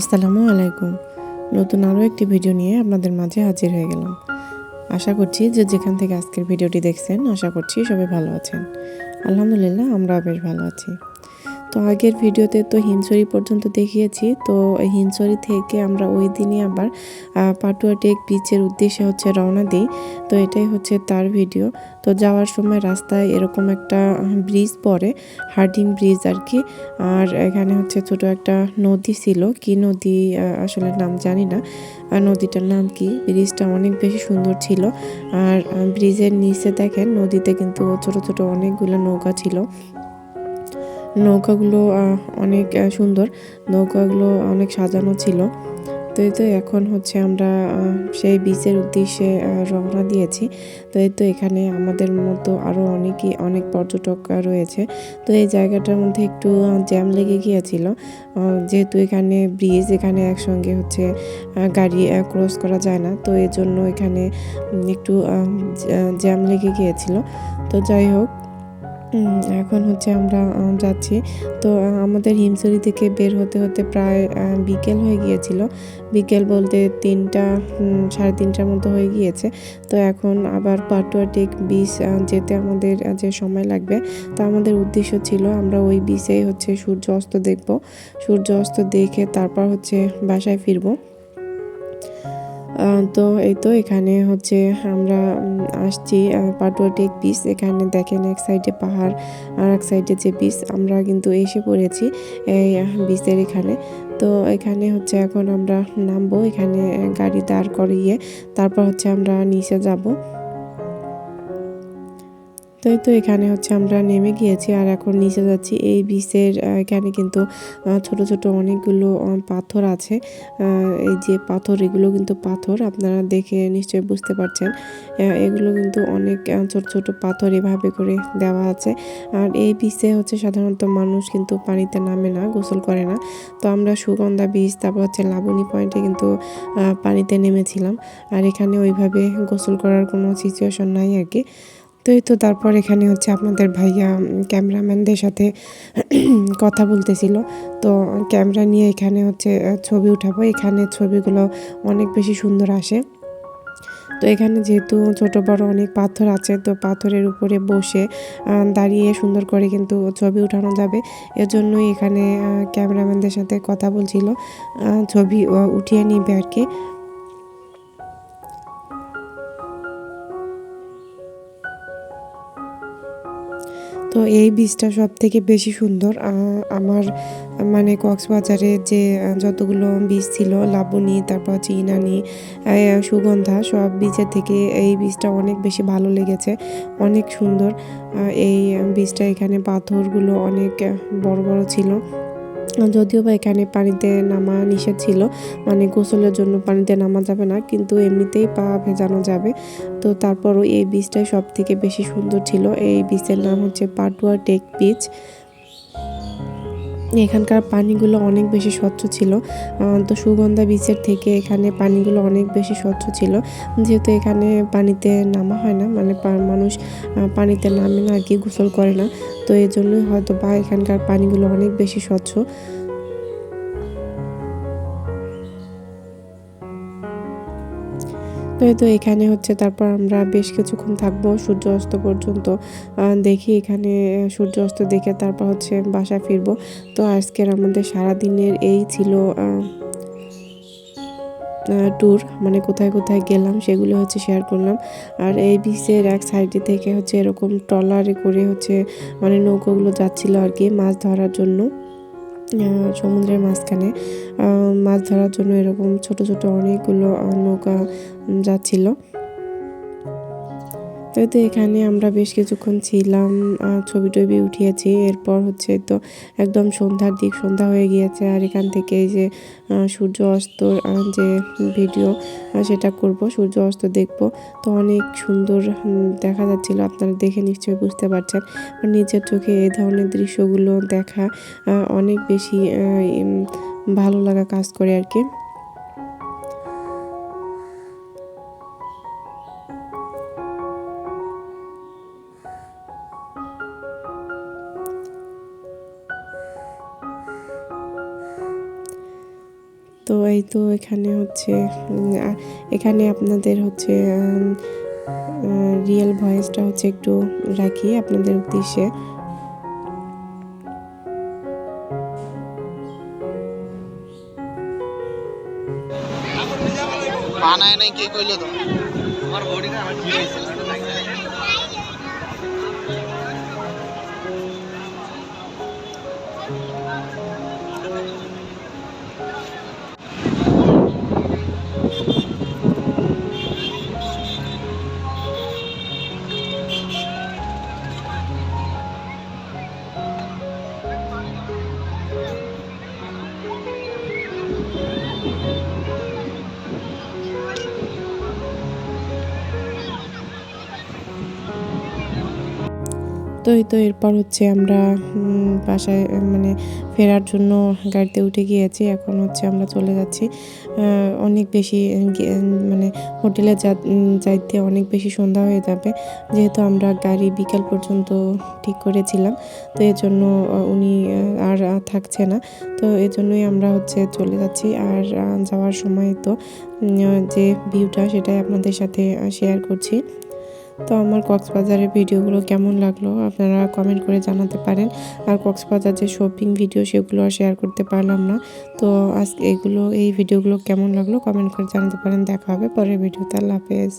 আসসালামু আলাইকুম। নতুন আরও একটি ভিডিও নিয়ে আপনাদের মাঝে হাজির হয়ে গেলাম। আশা করছি যে যেখান থেকে আজকের ভিডিওটি দেখছেন, আশা করছি সবাই ভালো আছেন। আলহামদুলিল্লাহ, আমরাও বেশ ভালো আছি। তো আগের ভিডিওতে তো হিমছড়ি পর্যন্ত দেখিয়েছি। তো হিমছড়ি থেকে আমরা ওই দিনই আবার পাটুয়া টেক বিচের উদ্দেশ্যে হচ্ছে রওনা দিই। তো এটাই হচ্ছে তার ভিডিও। তো যাওয়ার সময় রাস্তায় এরকম একটা ব্রিজ পড়ে, হার্ডিং ব্রিজ আর কি আর এখানে হচ্ছে ছোট একটা নদী ছিল। কি নদী আসলে নাম জানি না। আর নদীটার নাম কি? ব্রিজটা অনেক বেশি সুন্দর ছিল। আর ব্রিজের নিচে দেখেন, নদীতে কিন্তু ছোট ছোট অনেকগুলো নৌকা ছিল। নৌকাগুলো অনেক সুন্দর। নৌকাগুলো অনেক সাজানো ছিল। তো এই তো এখন হচ্ছে আমরা সেই বিচের উদ্দেশ্যে রওনা দিয়েছি। তো এই তো এখানে আমাদের মতো আরও অনেকই, অনেক পর্যটক রয়েছে। তো এই জায়গাটার মধ্যে একটু জ্যাম লেগে গিয়েছিল। যেহেতু এখানে ব্রিজ এখানে একসঙ্গে হচ্ছে গাড়ি ক্রস করা যায় না। তো এর জন্য এখানে একটু জ্যাম লেগে গিয়েছিল। তো যাই হোক এখন হচ্ছে আমরা যাচ্ছি। তো আমাদের হিমসরি থেকে বের হতে হতে প্রায় বিকেল হয়ে গিয়েছিল। বিকেল বলতে তিনটা সাড়ে তিনটার মতো হয়ে গিয়েছে। তো এখন আবার পাটুয়া টেক বিচ যেতে আমাদের যে সময় লাগবে। তো আমাদের উদ্দেশ্য ছিল আমরা ওই বিচেই হচ্ছে সূর্য অস্ত দেখব। সূর্য অস্ত দেখে তারপর হচ্ছে বাসায় ফিরবো। তো এই তো এখানে হচ্ছে আমরা আসছি পাটুয়া টেক বিচ এখানে দেখেন এক সাইডে পাহাড় আর এক সাইডে যে বিচ আমরা কিন্তু এসে পড়েছি এই বিচের এখানে। তো এখানে হচ্ছে এখন আমরা নামবো, এখানে গাড়ি দাঁড় করিয়ে তারপর হচ্ছে আমরা নিচে যাব। তো এই তো এখানে হচ্ছে আমরা নেমে গিয়েছি আর এখন নিচে যাচ্ছি এই বিচের এখানে কিন্তু ছোট ছোট অনেকগুলো পাথর আছে। এই যে পাথর, এগুলো কিন্তু পাথর, আপনারা দেখে নিশ্চয়ই বুঝতে পারছেন। এগুলো কিন্তু অনেক ছোট ছোট পাথর এভাবে করে দেওয়া আছে। আর এই বিচে হচ্ছে সাধারণত মানুষ কিন্তু পানিতে নামে না, গোসল করে না। তো আমরা সুগন্ধা বীচ, তারপর হচ্ছে লাবণী পয়েন্টে কিন্তু পানিতে নেমেছিলাম। আর এখানে ওইভাবে গোসল করার কোনো সিচুয়েশন নাই আর কি। তো এই তো তারপর এখানে হচ্ছে আপনাদের ভাইয়া ক্যামেরাম্যানদের সাথে কথা বলতেছিল। তো ক্যামেরা নিয়ে এখানে হচ্ছে ছবি উঠাবো। এখানে ছবিগুলো অনেক বেশি সুন্দর আসে। তো এখানে যেহেতু ছোট, বড় অনেক পাথর আছে, তো পাথরের উপরে বসে দাঁড়িয়ে সুন্দর করে কিন্তু ছবি উঠানো যাবে। এর জন্যই এখানে ক্যামেরাম্যানদের সাথে কথা বলছিল। ছবি উঠিয়ে নিবে আর কি। তো এই বীজটা সব থেকে বেশি সুন্দর। আমার মানে কক্সবাজারে যে যতগুলো বীজ ছিল, লাবণী, তারপর চিনানি সুগন্ধা, সব বীজের থেকে এই বীজটা অনেক বেশি ভালো লেগেছে, অনেক সুন্দর। এই বীজটা এখানে পাথরগুলো অনেক বড় বড় ছিল। যদিও বা এখানে পানিতে নামা নিষেধ ছিল মানে গোসলের জন্য পানিতে নামা যাবে না, কিন্তু এমনিতেই পা ভেজানো যাবে। তো তারপরও এই বীজটাই সব থেকে বেশি সুন্দর ছিল। এই বীজের নাম হচ্ছে পাটুয়া টেক বিচ এখানকার পানিগুলো অনেক বেশি স্বচ্ছ ছিল। তো সুগন্ধা বিচের থেকে এখানে পানিগুলো অনেক বেশি স্বচ্ছ ছিল। যেহেতু এখানে পানিতে নামা হয় না মানে মানুষ পানিতে নামে না আর কি, গোসল করে না। তো এই জন্যই হয়তো বা এখানকার পানিগুলো অনেক বেশি স্বচ্ছ। তো এখানে হচ্ছে, তারপর আমরা বেশ কিছুক্ষণ থাকব সূর্য অস্ত পর্যন্ত দেখি এখানে সূর্য অস্ত দেখে তারপর হচ্ছে বাসায় ফিরবো। তো আজকের আমাদের সারা দিনের এই ছিল ট্যুর মানে কোথায় কোথায় গেলাম সেগুলো হচ্ছে শেয়ার করলাম। আর এই বিচের এক সাইডে থেকে হচ্ছে এরকম ট্রলারে করে হচ্ছে মানে নৌকাগুলো যাচ্ছিল আর কি, মাছ ধরার জন্য। সমুদ্রের মাঝখানে। মাছ ধরার জন্য এরকম ছোট ছোট অনেকগুলো নৌকা যাচ্ছিল। তো এখানে আমরা বেশ কিছুক্ষণ ছিলাম ছবি টবি উঠিয়েছি, এরপর হচ্ছে তো একদম সন্ধ্যার দিক, সন্ধ্যা হয়ে গিয়েছে, আর এখান থেকে যে সূর্য অস্তর যে ভিডিও সেটা করব, সূর্য অস্ত দেখব। তো অনেক সুন্দর দেখা যাচ্ছিল, আপনারা দেখে নিশ্চয়ই বুঝতে পারছেন। নিজের চোখে এই ধরনের দৃশ্যগুলো দেখা অনেক বেশি ভালো লাগা কাজ করে আর কি। তো এই তো এখানে হচ্ছে এখানে আপনাদের হচ্ছে রিয়েল ভয়েসটা হচ্ছে একটু রাখি আপনাদের উদ্দেশ্যে। বানায় নাই, কে কইলো তো? আমার বডিটা আমার তো এই তো এরপর হচ্ছে আমরা বাসায় মানে ফেরার জন্য গাড়িতে উঠে গিয়েছি। এখন হচ্ছে আমরা চলে যাচ্ছি। অনেক বেশি মানে হোটেলে যাইতে অনেক বেশি সন্ধ্যা হয়ে যাবে। যেহেতু আমরা গাড়ি বিকাল পর্যন্ত ঠিক করেছিলাম, তো এর জন্য উনি আর থাকছে না। তো এর জন্যই আমরা হচ্ছে চলে যাচ্ছি। আর যাওয়ার সময় তো যে ভিউটা সেটাই আপনাদের সাথে শেয়ার করছি। তো আমার কক্সবাজারের ভিডিওগুলো কেমন লাগল আপনারা কমেন্ট করে জানাতে পারেন। আর কক্সবাজার যে শপিং ভিডিও সেগুলো আর শেয়ার করতে পারলাম না। তো আজকে এগুলো, এই ভিডিওগুলো কেমন লাগল কমেন্ট করে জানাতে পারেন। দেখা হবে পরের ভিডিও আল্লাহ হাফেজ।